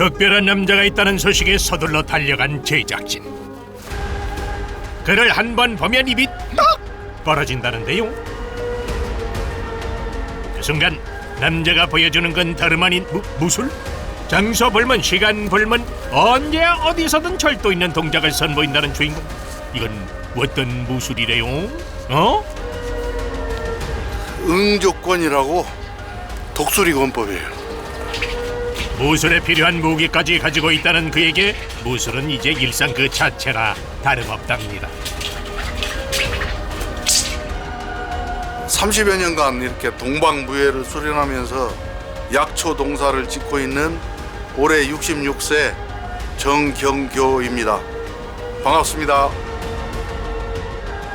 특별한 남자가 있다는 소식에 서둘러 달려간 제작진. 그를 한 번 보면 입이 떡 벌어진다는데요. 그 순간 남자가 보여주는 건 다름 아닌 무, 무술? 장소 불문, 시간 불문, 언제 어디서든 절도 있는 동작을 선보인다는 주인공. 이건 어떤 무술이래요? 어? 응조권이라고 독수리 권법이에요. 무술에 필요한 무기까지 가지고 있다는 그에게 무술은 이제 일상 그 자체라 다름없답니다. 30여 년간 이렇게 동방무예를 수련하면서 약초 동사를 짓고 있는 올해 66세 정경교입니다. 반갑습니다.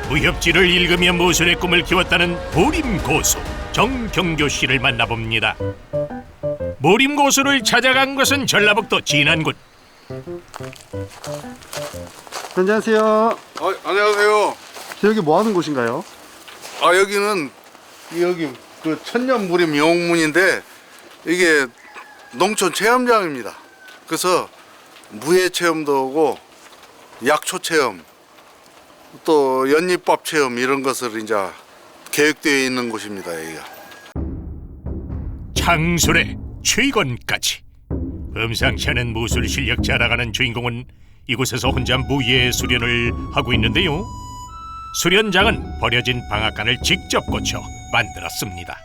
무협지를 읽으며 무술의 꿈을 키웠다는 보림 고수 정경교 씨를 만나봅니다. 보림 고수를 찾아간 것은 전라북도 진안군. 안녕하세요. 아, 안녕하세요. 저 여기 뭐 하는 곳인가요? 아 여기는 여기 그 천년 무림 영웅문인데 이게 농촌 체험장입니다. 그래서 무예 체험도 오고 약초 체험 또 연잎밥 체험 이런 것을 이제 계획되어 있는 곳입니다. 여기가. 창술의 최건까지 음상치 않은 무술 실력 자랑하는 주인공은 이곳에서 혼자 무예 수련을 하고 있는데요. 수련장은 버려진 방앗간을 직접 고쳐 만들었습니다.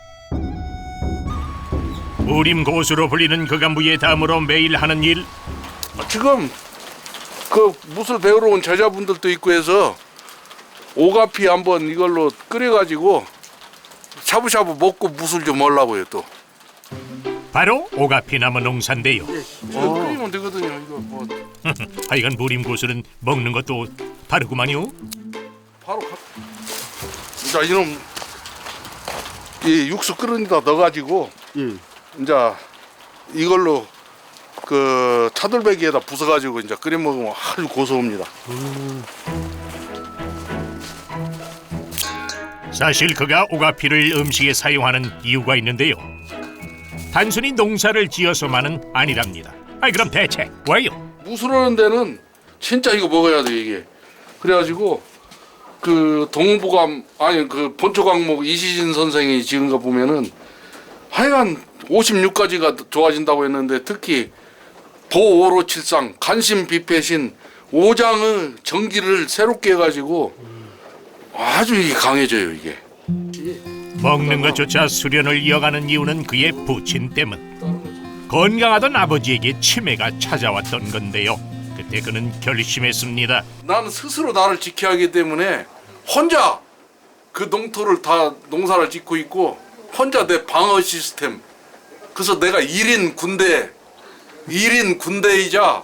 무림 고수로 불리는 그가 무예 다음으로 매일 하는 일 지금 그 무술 배우러 온 제자분들도 있고 해서 오가피 한번 이걸로 끓여가지고 샤브샤브 먹고 무술 좀 하려고요 또. 바로 오가피나무 농사인데요. 이거 끓이면 되거든요. 이거 뭐 하여간 무림 고수는 먹는 것도 다르구만요. 바로 가. 자 이놈 이 육수 끓는 데다 넣어가지고 예. 이제 이걸로 그 차돌배기에다 부숴가지고 이제 끓여 먹으면 아주 고소합니다. 사실 그가 오가피를 음식에 사용하는 이유가 있는데요. 단순히 농사를 지어서만은 아니랍니다. 아이 그럼 대체 왜요? 무술하는 데는 진짜 이거 먹어야 돼 이게. 그래가지고 그 동부감 아니 그 본초 강목 이시진 선생이 지은 거 보면은 하여간 56가지가 좋아진다고 했는데 특히 보오로칠상 간신 비패신 오장의 전기를 새롭게 해가지고 아주 이게 강해져요 이게. 먹는 것조차 수련을 이어가는 이유는 그의 부친 때문. 건강하던 아버지에게 치매가 찾아왔던 건데요. 그때 그는 결심했습니다. 나는 스스로 나를 지켜야 하기 때문에 혼자 그 농토를 다 농사를 짓고 있고 혼자 내 방어 시스템 그래서 내가 1인 군대 1인 군대이자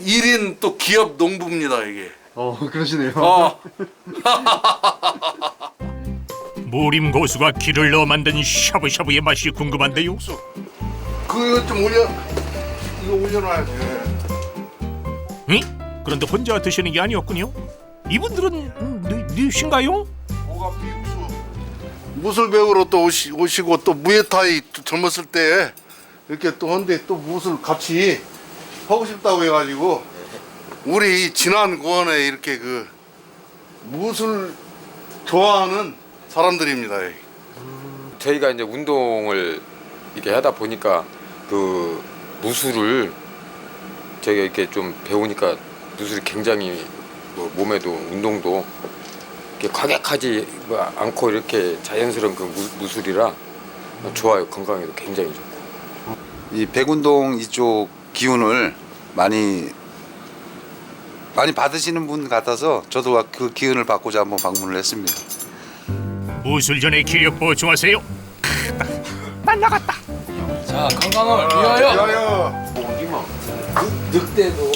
1인 또 기업 농부입니다 이게 어 그러시네요. 어 무림 고수가 기를 넣어 만든 샤브샤브의 맛이 궁금한데요. 그거 좀 올려 이거 올려놔야지 응? 그런데 혼자 드시는 게 아니었군요. 이분들은? 뭐가 비국수 무술 배우러 또 오시, 오시고 또 무에타이 또 젊었을 때 이렇게 또 한데 또 무술 같이 하고 싶다고 해가지고 우리 진안 고원에 이렇게 그 무술 좋아하는 사람들입니다. 여기. 저희가 이제 운동을 이렇게 하다 보니까 그 무술을 저희가 이렇게 좀 배우니까 무술이 굉장히 뭐 몸에도 운동도 이렇게 과격하지 뭐 않고 이렇게 자연스러운 그 무, 무술이라 좋아요 건강에도 굉장히 좋고 이 백운동 이쪽 기운을 많이 많이 받으시는 분 같아서 저도 그 기운을 받고자 한번 방문을 했습니다. 무술 전에 기력 보충하세요. 날라갔다. 자 건강을 위하여 늑대도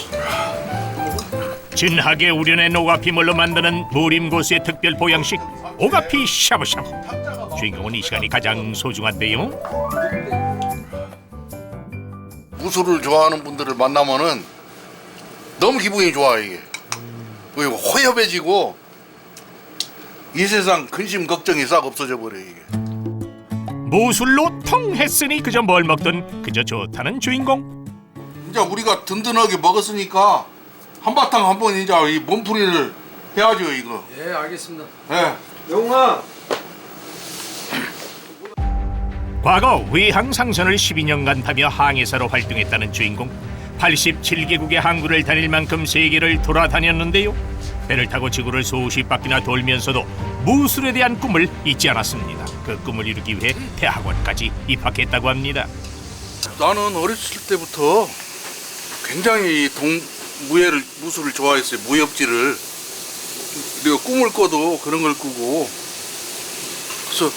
진하게 우려낸 오가피물로 만드는 무림 고수의 특별 보양식 오가피 샤브샤브. 주인공은 이 시간이 가장 소중한데요. 무술을 좋아하는 분들을 만나면은 너무 기분이 좋아 이게. 그리고 호협해지고 이 세상 근심 걱정이 싹 없어져 버려 이게. 무술로 통했으니 그저 뭘 먹든 그저 좋다는 주인공. 이제 우리가 든든하게 먹었으니까 한바탕 한번 이제 이 몸풀이를 해야죠 이거. 예, 알겠습니다. 예. 영웅아. 과거 외항상선을 12년간 타며 항해사로 활동했다는 주인공 87개국의 항구를 다닐 만큼 세계를 돌아다녔는데요 배를 타고 지구를 수십 바퀴나 돌면서도 무술에 대한 꿈을 잊지 않았습니다 그 꿈을 이루기 위해 대학원까지 입학했다고 합니다 나는 어렸을 때부터 굉장히 동 무예를 무술을 좋아했어요. 무협지를. 내가 꿈을 꿔도 그런 걸 꾸고. 그래서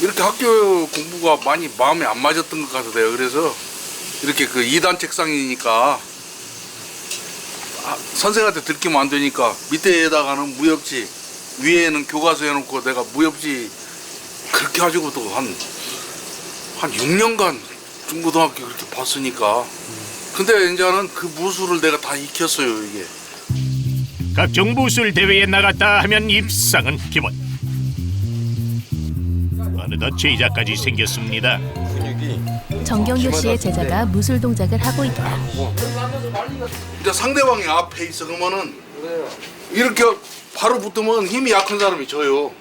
이렇게 학교 공부가 많이 마음에 안 맞았던 것 같아요. 그래서 이렇게 그 2단 책상이니까 아, 선생한테 들키면 안 되니까 밑에다가는 무협지 위에는 교과서 해놓고 내가 무협지 그렇게 가지고 또한 한 6년간 중고등학교 그렇게 봤으니까. 근데 이제는 그 무술을 내가 다 익혔어요 이게. 각종 무술 대회에 나갔다 하면 입상은 기본. 어느덧 제자까지 생겼습니다. 정경교 씨의 제자가 무술 동작을 하고 있다. 이제 상대방이 앞에 있어 그러면은 이렇게 바로 붙으면 힘이 약한 사람이 져요.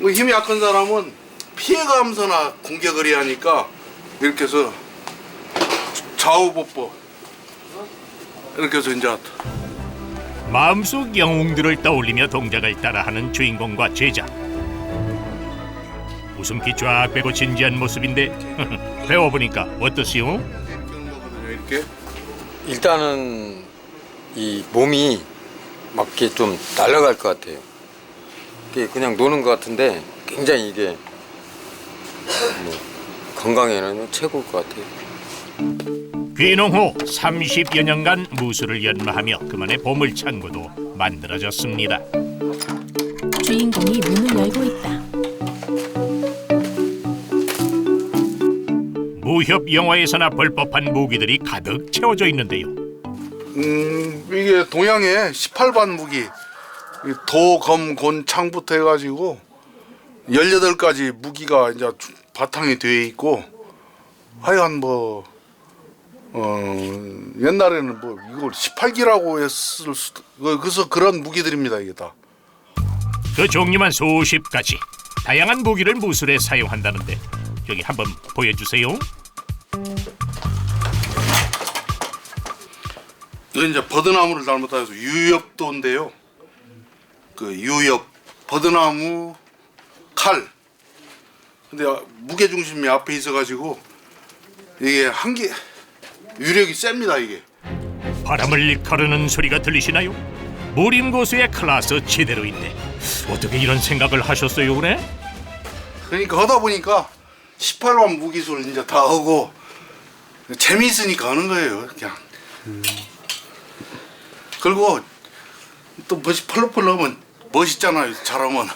그 힘이 약한 사람은 피해가면서나 공격을 해야 하니까 이렇게 해서 좌우복법 이렇게 해서 이제 마음속 영웅들을 떠올리며 동작을 따라하는 주인공과 제자 웃음기 쫙 빼고 진지한 모습인데 배워보니까 어떠시오? 이렇게 일단은 이 몸이 막 이렇게 좀 날아갈 것 같아요. 이게 그냥 노는 것 같은데 굉장히 이게 뭐 건강에는 최고일 것 같아요. 귀농 후 30여 년간 무술을 연마하며 그만의 보물창고도 만들어졌습니다. 주인공이 문을 열고 있다. 무협 영화에서나 볼 법한 무기들이 가득 채워져 있는데요. 음 이게 동양의 18반 무기 이 도, 검, 곤, 창부터 해가지고 18가지 무기가 이제 주- 바탕이 되어 있고 하여간 뭐 어, 옛날에는 뭐 이걸 18기라고 했을 수도 그- 그래서 그런 무기들입니다 이게 다 그 종류만 수십 가지 다양한 무기를 무술에 사용한다는데 여기 한번 보여주세요. 이건 이제 버드나무를 잘못해서 유엽도인데요. 그 유엽 버드나무 칼. 근데 무게 중심이 앞에 있어가지고 이게 한 개 유력이 셉니다 이게. 바람을 가르는 소리가 들리시나요? 무림 고수의 클라스 제대로인데 어떻게 이런 생각을 하셨어요, 그래? 그러니까 하다 보니까 18만 무기술 이제 다 하고 재미있으니까 하는 거예요 그냥 그리고 또 멋이 펄럭펄럭 하면 멋있잖아요 잘하면.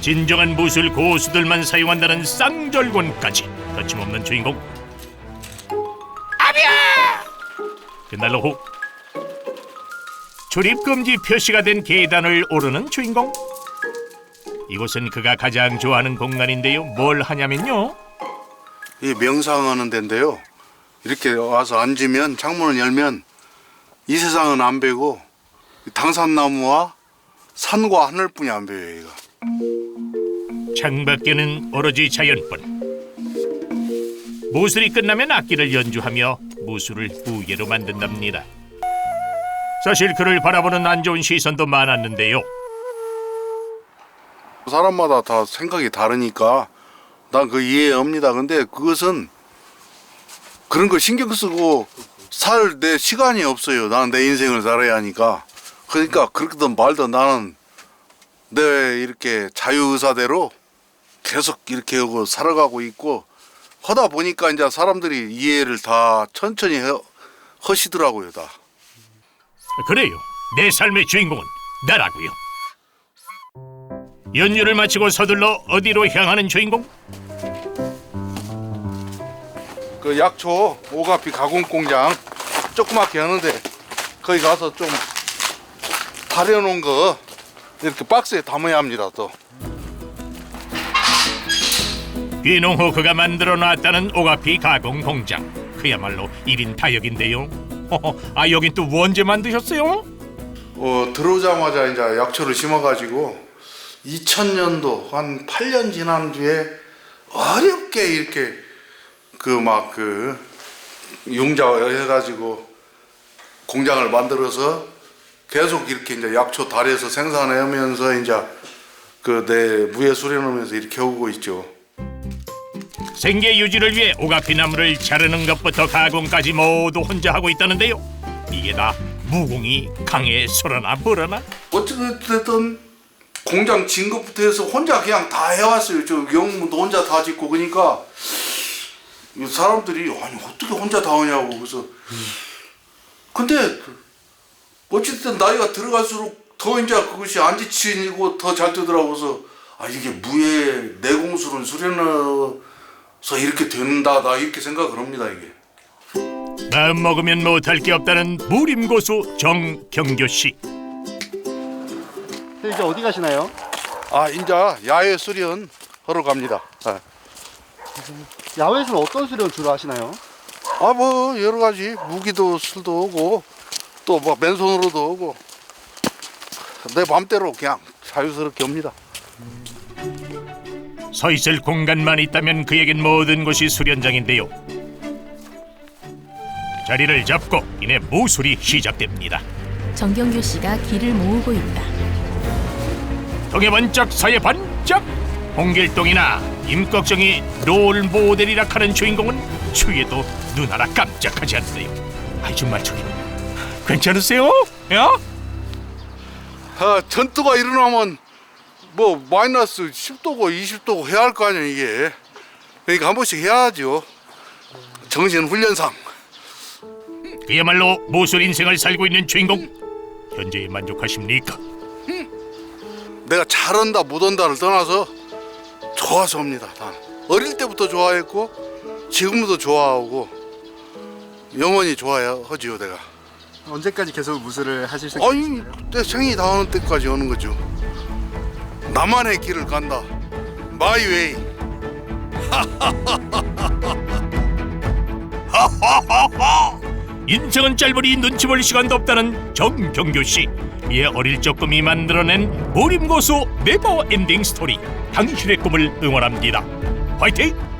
진정한 무술 고수들만 사용한다는 쌍절곤까지. 거침없는 주인공. 아비야! 그날 오후. 출입 금지 표시가 된 계단을 오르는 주인공. 이곳은 그가 가장 좋아하는 공간인데요. 뭘 하냐면요. 이 명상하는 데인데요. 이렇게 와서 앉으면 창문을 열면 이 세상은 안 배고 당산나무와 산과 하늘뿐이 안 배요 이거 창밖에는 오로지 자연뿐. 무술이 끝나면 악기를 연주하며 무술을 우예로 만든답니다. 사실 그를 바라보는 안 좋은 시선도 많았는데요. 사람마다 다 생각이 다르니까 난 그 이해합니다. 근데 그것은 그런 거 신경 쓰고 살 내 시간이 없어요. 난내 인생을 살아야 하니까. 그러니까 그렇게든 말든 나는 내 이렇게 자유 의사대로 계속 이렇게 하고 살아가고 있고 하다 보니까 이제 사람들이 이해를 다 천천히 해, 하시더라고요 다. 그래요 내 삶의 주인공은 나라고요 연주를 마치고 서둘러 어디로 향하는 주인공? 그 약초 오가피 가공 공장 조그맣게 하는데 거기 가서 좀 다려놓은 거 이렇게 박스에 담아야 합니다 또. 후 그가 만들어 놨다는 오가피 가공 공장. 그야말로 1인 다역인데요. 허허, 아 여긴 또 언제 만드셨어요? 어, 들어오자마자 이제 약초를 심어가지고 2000년도 한 8년 지난 뒤에 어렵게 이렇게 그막그 융자 해가지고 공장을 만들어서 계속 이렇게 이제 약초 달에서 생산하면서 이제 그 내 무예 수련하면서 이렇게 오고 있죠. 생계 유지를 위해 오가피 나무를 자르는 것부터 가공까지 모두 혼자 하고 있다는데요 이게 다 무공이 강에 설어나 뭐라나 어쨌든 공장 진 것부터 해서 혼자 그냥 다 해왔어요. 저 영문도 혼자 다 짓고 그러니까 이 사람들이 아니 어떻게 혼자 다 하냐고 그래서 근데 어쨌든 나이가 들어갈수록 더 이제 그것이 안 지치고 더 잘 되더라고 그래서 아 이게 무예 내공술은 수련해서 이렇게 된다 나 이렇게 생각을 합니다 이게. 마음 먹으면 못할 게 없다는 무림고수 정경교 씨 네, 이제 어디 가시나요? 아 이제 야외 수련 하러 갑니다. 아. 야외에서는 어떤 수련 주로 하시나요? 아 뭐 여러 가지 무기도 술도 오고 또뭐 맨손으로도 오고 내 맘대로 그냥 자유스럽게 옵니다. 서 있을 공간만 있다면 그에겐 모든 곳이 수련장인데요 자리를 잡고 이내 무술이 시작됩니다 정경규 씨가 길을 모으고 있다. 동해 번쩍 서해 번쩍 홍길동이나 임꺽정이 롤 모델이라 하는 주인공은 추위에도 눈 하나 깜짝하지 정말 저기 괜찮으세요? 야? 아, 전투가 일어나면 뭐 마이너스 10도고 20도고 해야 할 거 아니야 이게. 그러니까 한 번씩 해야죠. 정신 훈련상. 그야말로 무술 인생을 살고 있는 주인공 현재에 만족하십니까? 내가 잘한다 못한다를 떠나서 좋아서 합니다. 다. 어릴 때부터 좋아했고 지금도 좋아하고 영원히 좋아하지요 내가. 언제까지 계속 무술을 하실 생각? 아니 내 생이 닿는 때까지 오는 거죠. 나만의 길을 간다. 마이 웨이. 인생은 짧으니 눈치 볼 시간도 없다는 정경교 씨. 이에 어릴 적 꿈이 만들어낸 모림고수 네버 엔딩 스토리. 당신의 꿈을 응원합니다. 화이팅!